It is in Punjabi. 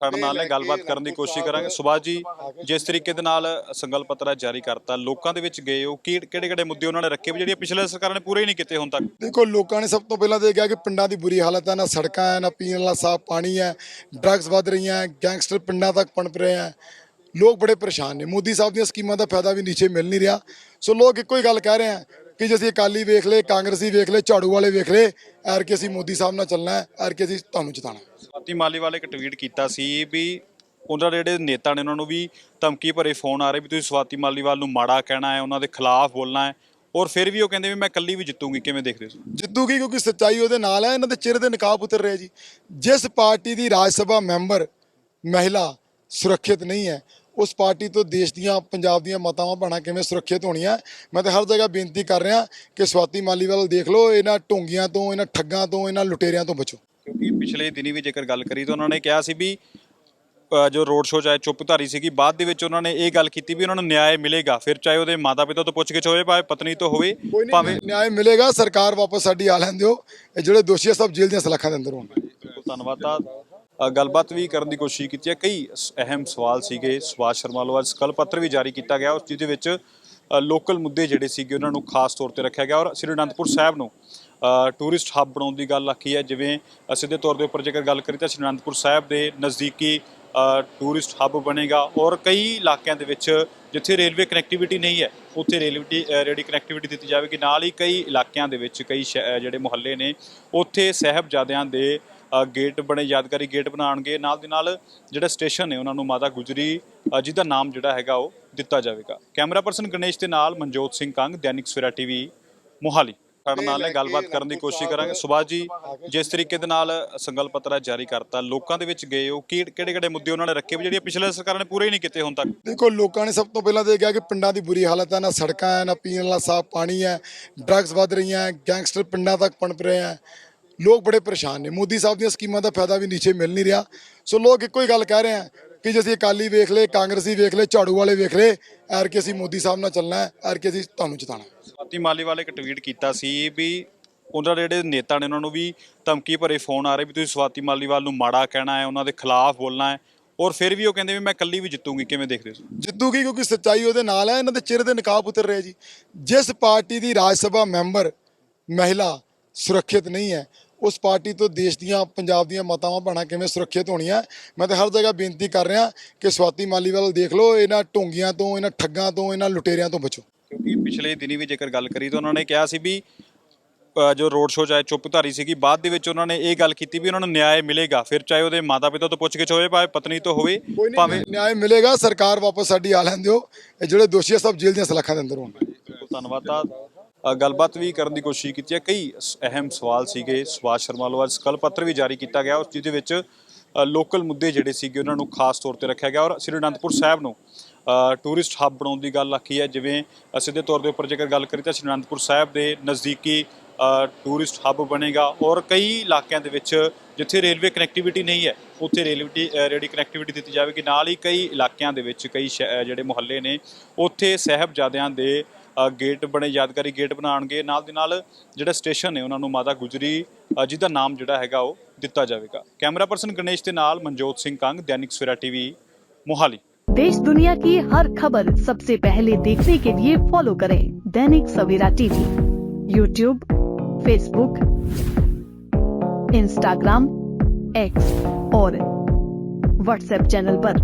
ਸਾਡੇ ਨਾਲ ਨੇ ਗੱਲਬਾਤ ਕਰਨ ਦੀ ਕੋਸ਼ਿਸ਼ ਕਰਾਂਗੇ। ਸੁਭਾਸ਼ ਜੀ ਜਿਸ ਤਰੀਕੇ ਦੇ ਨਾਲ ਸੰਕਲਪ ਪੱਤਰ ਜਾਰੀ ਕਰਤਾ ਲੋਕਾਂ ਦੇ ਵਿੱਚ ਗਏ ਹੋ ਕਿਹੜੇ ਕਿਹੜੇ ਮੁੱਦੇ ਉਹਨਾਂ ਨੇ ਰੱਖੇ ਜਿਹੜੀਆਂ ਪਿਛਲੇ ਸਰਕਾਰਾਂ ਨੇ ਪੂਰੇ ਹੀ ਨਹੀਂ ਕੀਤੇ ਹੁਣ ਤੱਕ? ਦੇਖੋ ਲੋਕਾਂ ਨੇ ਸਭ ਤੋਂ ਪਹਿਲਾਂ ਤਾਂ ਇਹ ਕਿਹਾ ਕਿ ਪਿੰਡਾਂ ਦੀ ਬੁਰੀ ਹਾਲਤ ਹੈ ਨਾ ਸੜਕਾਂ ਹੈ ਨਾ ਪੀਣ ਵਾਲਾ ਸਾਫ਼ ਪਾਣੀ ਹੈ ਡਰੱਗਸ ਵੱਧ ਰਹੀਆਂ ਗੈਂਗਸਟਰ ਪਿੰਡਾਂ ਤੱਕ ਪਣਪ ਰਹੇ ਹੈ ਲੋਕ ਬੜੇ ਪਰੇਸ਼ਾਨ ਨੇ। ਮੋਦੀ ਸਾਹਿਬ ਦੀਆਂ ਸਕੀਮਾਂ ਦਾ ਫਾਇਦਾ ਵੀ ਨੀਚੇ ਮਿਲ ਨਹੀਂ ਰਿਹਾ। ਸੋ ਲੋਕ ਇੱਕੋ ਹੀ ਗੱਲ ਕਹਿ ਰਹੇ ਹੈ ਕਿ ਜੇ ਅਸੀਂ ਅਕਾਲੀ ਵੇਖ ਲਏ ਕਾਂਗਰਸੀ ਵੇਖ ਲਏ ਝਾੜੂ ਵਾਲੇ ਵੇਖ ਲਏ ਐਰ ਕਿ ਅਸੀਂ ਮੋਦੀ ਸਾਹਿਬ ਨਾਲ ਚੱਲਣਾ ਐਰ ਕਿ ਅਸੀਂ ਤੁਹਾਨੂੰ ਜਿਤਾਣਾ ਹੈ। ਸਵਾਤੀ ਮਾਲੀਵਾਲ ਇੱਕ ਟਵੀਟ ਕੀਤਾ ਸੀ ਵੀ ਉਹਨਾਂ ਦੇ ਜਿਹੜੇ ਨੇਤਾ ਨੇ ਉਹਨਾਂ ਨੂੰ ਵੀ ਧਮਕੀ ਭਰੇ ਫੋਨ ਆ ਰਹੇ ਵੀ ਤੁਸੀਂ ਸਵਾਤੀ ਮਾਲੀਵਾਲ ਨੂੰ ਮਾੜਾ ਕਹਿਣਾ ਹੈ, ਉਹਨਾਂ ਦੇ ਖਿਲਾਫ ਬੋਲਣਾ ਹੈ ਔਰ ਫਿਰ ਵੀ ਉਹ ਕਹਿੰਦੇ ਵੀ ਮੈਂ ਇਕੱਲੀ ਵੀ ਜਿੱਤੂਗੀ, ਕਿਵੇਂ ਦੇਖਦੇ ਹੋ ਜਿੱਤੂਗੀ ਕਿਉਂਕਿ ਸੱਚਾਈ ਉਹਦੇ ਨਾਲ ਹੈ, ਇਹਨਾਂ ਦੇ ਚਿਹਰੇ ਦੇ ਨਕਾਬ ਉਤਰ ਰਿਹਾ ਜੀ ਜਿਸ ਪਾਰਟੀ ਦੀ ਰਾਜ ਸਭਾ ਮੈਂਬਰ ਮਹਿਲਾ ਸੁਰੱਖਿਅਤ ਨਹੀਂ ਹੈ, ਉਸ ਪਾਰਟੀ ਤੋਂ ਦੇਸ਼ ਦੀਆਂ, ਪੰਜਾਬ ਦੀਆਂ ਮਾਤਾਵਾਂ ਭੈਣਾਂ ਕਿਵੇਂ ਸੁਰੱਖਿਅਤ ਹੋਣੀਆਂ, ਮੈਂ ਤਾਂ ਹਰ ਜਗ੍ਹਾ ਬੇਨਤੀ ਕਰ ਰਿਹਾ ਕਿ ਸਵਾਤੀ ਮਾਲੀਵਾਲ ਦੇਖ ਲਓ, ਇਹਨਾਂ ਢੋਂਗੀਆਂ ਤੋਂ, ਇਹਨਾਂ ਠੱਗਾਂ ਤੋਂ, ਇਹਨਾਂ ਲੁਟੇਰਿਆਂ ਤੋਂ ਬਚੋ ਕਿਉਂਕਿ ਪਿਛਲੇ ਦਿਨੀ ਵੀ ਜੇਕਰ ਗੱਲ ਕਰੀ ਤਾਂ ਉਹਨਾਂ ਨੇ ਕਿਹਾ ਸੀ ਵੀ ਜੋ ਰੋਡ ਸ਼ੋਅ ਚਾਹੇ ਚੁੱਪਧਾਰੀ ਸੀਗੀ ਬਾਅਦ ਦੇ ਵਿੱਚ ਉਹਨਾਂ ਨੇ ਇਹ ਗੱਲ ਕੀਤੀ ਵੀ ਉਹਨਾਂ ਨੂੰ ਨਿਆਂ ਮਿਲੇਗਾ। ਫਿਰ ਚਾਹੇ ਉਹਦੇ ਮਾਤਾ ਪਿਤਾ ਤੋਂ ਪੁੱਛ ਕੇ ਹੋਵੇ ਭਾਵੇਂ ਪਤਨੀ ਤੋਂ ਹੋਵੇ ਭਾਵੇਂ ਨਿਆਂ ਮਿਲੇਗਾ ਸਰਕਾਰ ਵਾਪਸ ਸਾਡੀ ਆ ਲੈਣ ਦਿਓ ਇਹ ਜਿਹੜੇ ਦੋਸ਼ੀ ਆ ਸਭ ਜੇਲ੍ਹ ਦੀਆਂ ਸਲਾਖਾਂ ਦੇ ਅੰਦਰ ਹੋਣ। ਧੰਨਵਾਦ। ਅ, ਗੱਲਬਾਤ ਵੀ ਕਰਨ ਦੀ ਕੋਸ਼ਿਸ਼ ਕੀਤੀ ਹੈ। ਕਈ ਅਹਿਮ ਸਵਾਲ ਸੀਗੇ। ਸੁਭਾਸ਼ ਸ਼ਰਮਾ ਵੱਲੋਂ ਅੱਜ ਸਕਲ ਪੱਤਰ ਵੀ ਜਾਰੀ ਕੀਤਾ ਗਿਆ। ਉਸ ਜਿਹਦੇ ਵਿੱਚ ਲੋਕਲ ਮੁੱਦੇ ਜਿਹੜੇ ਸੀਗੇ ਉਹਨਾਂ ਨੂੰ ਖਾਸ ਤੌਰ ਤੇ ਰੱਖਿਆ ਗਿਆ ਔਰ ਸ੍ਰੀ ਅਨੰਦਪੁਰ ਸਾਹਿਬ ਨੂੰ ਟੂਰਿਸਟ ਹੱਬ ਬਣਾਉਣ ਦੀ ਗੱਲ ਆਖੀ ਹੈ, ਜਿਵੇਂ ਸਿੱਧੇ ਤੌਰ ਦੇ ਉੱਪਰ ਜੇਕਰ ਗੱਲ ਕਰੀ ਤਾਂ ਸ੍ਰੀ ਅਨੰਦਪੁਰ ਸਾਹਿਬ ਦੇ ਨਜ਼ਦੀਕੀ ਟੂਰਿਸਟ ਹੱਬ ਬਣੇਗਾ ਔਰ ਕਈ ਇਲਾਕਿਆਂ ਦੇ ਵਿੱਚ ਜਿੱਥੇ ਰੇਲਵੇ ਕਨੈਕਟੀਵਿਟੀ ਨਹੀਂ ਹੈ, ਉੱਥੇ ਰੇਲਵੇ ਰੇਡੀ ਕਨੈਕਟੀਵਿਟੀ ਦਿੱਤੀ ਜਾਵੇਗੀ। ਨਾਲ ਹੀ ਕਈ ਇਲਾਕਿਆਂ ਦੇ ਵਿੱਚ ਕਈ ਸ਼ਹਿ- ਜਿਹੜੇ ਮੁਹੱਲੇ ਨੇ, ਉੱਥੇ ਸਾਹਿਬਜ਼ਾਦਿਆਂ ਦੇ ਗੇਟ ਬਣੇ ਯਾਦਗਾਰੀ ਗੇਟ ਬਣਾਉਣਗੇ। ਨਾਲ ਦੀ ਨਾਲ ਜਿਹੜਾ ਸਟੇਸ਼ਨ ਨੇ ਉਹਨਾਂ ਨੂੰ ਮਾਤਾ ਗੁਜਰੀ ਜਿਹਦਾ ਨਾਮ ਜਿਹੜਾ ਹੈਗਾ ਉਹ ਦਿੱਤਾ ਜਾਵੇਗਾ। ਕੈਮਰਾ ਪਰਸਨ ਗਣੇਸ਼ ਦੇ ਨਾਲ ਮਨਜੋਤ ਸਿੰਘ ਕੰਗ ਦੈਨਿਕ ਸਵੇਰਾ ਟੀਵੀ ਮੋਹਾਲੀ। ਸਾਡੇ ਨਾਲ ਨੇ ਗੱਲਬਾਤ ਕਰਨ ਦੀ ਕੋਸ਼ਿਸ਼ ਕਰਾਂਗੇ। ਸੁਭਾਸ਼ ਜੀ ਜਿਸ ਤਰੀਕੇ ਦੇ ਨਾਲ ਸੰਕਲਪ ਪੱਤਰ ਜਾਰੀ ਕਰਤਾ। ਲੋਕਾਂ ਦੇ ਵਿੱਚ ਗਏ ਹੋ ਕਿਹੜੇ ਕਿਹੜੇ ਮੁੱਦੇ ਉਹਨਾਂ ਨੇ ਰੱਖੇ ਵੀ ਜਿਹੜੀਆਂ ਪਿਛਲੇ ਸਰਕਾਰਾਂ ਨੇ ਪੂਰੇ ਹੀ ਨਹੀਂ ਕੀਤੇ ਹੁਣ ਤੱਕ? ਦੇਖੋ ਲੋਕਾਂ ਨੇ ਸਭ ਤੋਂ ਪਹਿਲਾਂ ਤਾਂ ਇਹ ਕਿਹਾ ਕਿ ਪਿੰਡਾਂ ਦੀ ਬੁਰੀ ਹਾਲਤ ਹੈ ਨਾ ਸੜਕਾਂ ਹੈ ਨਾ ਪੀਣ ਵਾਲਾ ਸਾਫ਼ ਪਾਣੀ ਹੈ ਡਰੱਗਸ ਵੱਧ ਰਹੀਆਂ ਗੈਂਗਸਟਰ ਪਿੰਡਾਂ ਤੱਕ ਪਣਪ ਰਹੇ ਹੈ ਲੋਕ ਬੜੇ ਪਰੇਸ਼ਾਨ ਨੇ। ਮੋਦੀ ਸਾਹਿਬ ਦੀਆਂ ਸਕੀਮਾਂ ਦਾ ਫਾਇਦਾ ਵੀ ਨੀਚੇ ਮਿਲ ਨਹੀਂ ਰਿਹਾ। ਸੋ ਲੋਕ ਇੱਕੋ ਹੀ ਗੱਲ ਕਹਿ ਰਹੇ ਹੈ ਕਿ ਜੇ ਅਸੀਂ ਅਕਾਲੀ ਵੇਖ ਲਏ ਕਾਂਗਰਸੀ ਵੇਖ ਲਏ ਝਾੜੂ ਵਾਲੇ ਵੇਖ ਲਏ ਐਰ ਕਿ ਅਸੀਂ ਮੋਦੀ ਸਾਹਿਬ ਨਾਲ ਚੱਲਣਾ ਹੈ ਐਰ ਕਿ ਅਸੀਂ ਤੁਹਾਨੂੰ ਜਿਤਾਣਾ। ਸਵਾਤੀ ਮਾਲੀਵਾਲ ਇੱਕ ਟਵੀਟ ਕੀਤਾ ਸੀ ਵੀ ਉਹਨਾਂ ਦੇ ਜਿਹੜੇ ਨੇਤਾ ਨੇ ਉਹਨਾਂ ਨੂੰ ਵੀ ਧਮਕੀ ਭਰੇ ਫੋਨ ਆ ਰਹੇ ਵੀ ਤੁਸੀਂ ਸਵਾਤੀ ਮਾਲੀਵਾਲ ਨੂੰ ਮਾੜਾ ਕਹਿਣਾ ਹੈ ਉਹਨਾਂ ਦੇ ਖਿਲਾਫ ਬੋਲਣਾ ਹੈ ਔਰ ਫਿਰ ਵੀ ਉਹ ਕਹਿੰਦੇ ਵੀ ਮੈਂ ਇਕੱਲੀ ਵੀ ਜਿੱਤੂਗੀ ਕਿਵੇਂ ਦੇਖਦੇ ਹੋ ਜਿੱਤੂਗੀ ਕਿਉਂਕਿ ਸੱਚਾਈ ਉਹਦੇ ਨਾਲ ਹੈ ਇਹਨਾਂ ਦੇ ਚਿਹਰੇ ਤੇ ਨਕਾਬ ਉਤਰ ਰਿਹਾ ਜੀ। ਜਿਸ ਪਾਰਟੀ ਦੀ ਰਾਜ ਸਭਾ ਮੈਂਬਰ ਮਹਿਲਾ ਸੁਰੱਖਿਅਤ ਨਹੀਂ ਹੈ ਉਸ ਪਾਰਟੀ ਤੋਂ ਦੇਸ਼ ਦੀਆਂ ਪੰਜਾਬ ਦੀਆਂ ਮਾਤਾਵਾਂ ਭੈਣਾਂ ਕਿਵੇਂ ਸੁਰੱਖਿਅਤ ਹੋਣੀਆਂ? ਮੈਂ ਤਾਂ ਹਰ ਜਗ੍ਹਾ ਬੇਨਤੀ ਕਰ ਰਿਹਾ ਕਿ ਸਵਾਤੀ ਮਾਲੀਵਾਲ ਦੇਖ ਲਓ ਇਹਨਾਂ ਢੋਂਗੀਆਂ ਤੋਂ ਇਹਨਾਂ ਠੱਗਾਂ ਤੋਂ ਇਹਨਾਂ ਲੁਟੇਰਿਆਂ ਤੋਂ ਬਚੋ। ਕਿਉਂਕਿ ਪਿਛਲੇ ਦਿਨੀ ਵੀ ਜੇਕਰ ਗੱਲ ਕਰੀ ਤਾਂ ਉਹਨਾਂ ਨੇ ਕਿਹਾ ਸੀ ਵੀ ਜੋ ਰੋਡ ਸ਼ੋਅ ਚਾਹੇ ਚੁੱਪਧਾਰੀ ਸੀਗੀ ਬਾਅਦ ਦੇ ਵਿੱਚ ਉਹਨਾਂ ਨੇ ਇਹ ਗੱਲ ਕੀਤੀ ਵੀ ਉਹਨਾਂ ਨੂੰ ਨਿਆਂ ਮਿਲੇਗਾ। ਫਿਰ ਚਾਹੇ ਉਹਦੇ ਮਾਤਾ ਪਿਤਾ ਤੋਂ ਪੁੱਛ ਕੇ ਹੋਵੇ ਭਾਵੇਂ ਪਤਨੀ ਤੋਂ ਹੋਵੇ ਭਾਵੇਂ ਨਿਆਂ ਮਿਲੇਗਾ ਸਰਕਾਰ ਵਾਪਸ ਸਾਡੀ ਆ ਲੈਣ ਦਿਓ। ਜਿਹੜੇ ਦੋਸ਼ੀ ਆ ਸਭ ਜੇਲ੍ਹ ਦੀਆਂ ਸਲਾਖਾਂ ਦੇ ਅੰਦਰ ਹੋਣ। ਬਿਲਕੁਲ ਧੰਨਵਾਦ। ਗੱਲਬਾਤ ਵੀ ਕਰਨ ਦੀ ਕੋਸ਼ਿਸ਼ ਕੀਤੀ ਹੈ। ਕਈ ਸ- ਅਹਿਮ ਸਵਾਲ ਸੀਗੇ। ਸੁਭਾਸ਼ ਸ਼ਰਮਾ ਵੱਲੋਂ ਅੱਜ ਸਕਲ ਪੱਤਰ ਵੀ ਜਾਰੀ ਕੀਤਾ ਗਿਆ। ਉਸ ਜਿਹਦੇ ਵਿੱਚ ਲੋਕਲ ਮੁੱਦੇ ਜਿਹੜੇ ਸੀਗੇ, ਉਹਨਾਂ ਨੂੰ ਖਾਸ ਤੌਰ ਤੇ ਰੱਖਿਆ ਗਿਆ। ਔਰ ਸ੍ਰੀ ਅਨੰਦਪੁਰ ਸਾਹਿਬ ਨੂੰ ਟੂਰਿਸਟ ਹੱਬ ਬਣਾਉਣ ਦੀ ਗੱਲ ਆਖੀ ਹੈ। ਜਿਵੇਂ ਸਿੱਧੇ ਤੌਰ ਦੇ ਉੱਪਰ ਜੇਕਰ ਗੱਲ ਕਰੀ ਤਾਂ ਸ੍ਰੀ ਅਨੰਦਪੁਰ ਸਾਹਿਬ ਦੇ ਨਜ਼ਦੀਕੀ ਟੂਰਿਸਟ ਹੱਬ ਬਣੇਗਾ। ਔਰ ਕਈ ਇਲਾਕਿਆਂ ਦੇ ਵਿੱਚ, ਜਿੱਥੇ ਰੇਲਵੇ ਕਨੈਕਟੀਵਿਟੀ ਨਹੀਂ ਹੈ, ਉੱਥੇ ਰੇਲਵੇ ਰੇਡੀ ਕਨੈਕਟੀਵਿਟੀ ਦਿੱਤੀ ਜਾਵੇਗੀ। ਨਾਲ ਹੀ ਕਈ ਇਲਾਕਿਆਂ ਦੇ ਵਿੱਚ, ਕਈ ਸ਼ਹਿ- ਜਿਹੜੇ ਮੁਹੱਲੇ ਨੇ, ਉੱਥੇ ਸਾਹਿਬਜ਼ਾਦਿਆਂ ਦੇ ਗੇਟ ਬਣੇ ਯਾਦਗਾਰੀ ਗੇਟ ਬਣਾਉਣਗੇ ਨਾਲ ਦੀ ਨਾਲ ਜਿਹੜਾ ਸਟੇਸ਼ਨ ਨੇ ਉਹਨਾਂ ਨੂੰ ਮਾਤਾ ਗੁਜਰੀ ਅ, ਜਿਹਦਾ ਨਾਮ ਜਿਹੜਾ ਹੈਗਾ ਉਹ ਦਿੱਤਾ ਜਾਵੇਗਾ ਕੈਮਰਾ ਪਰਸਨ ਗਣੇਸ਼ ਦੇ ਨਾਲ ਮਨਜੋਤ ਸਿੰਘ ਕੰਗ ਦੈਨਿਕ ਸਵੇਰਾ ਟੀਵੀ ਮੋਹਾਲੀ देश दुनिया की हर खबर सबसे पहले देखने के लिए फॉलो करें Dainik Savera TV YouTube Facebook Instagram X और व्हाट्सएप चैनल पर।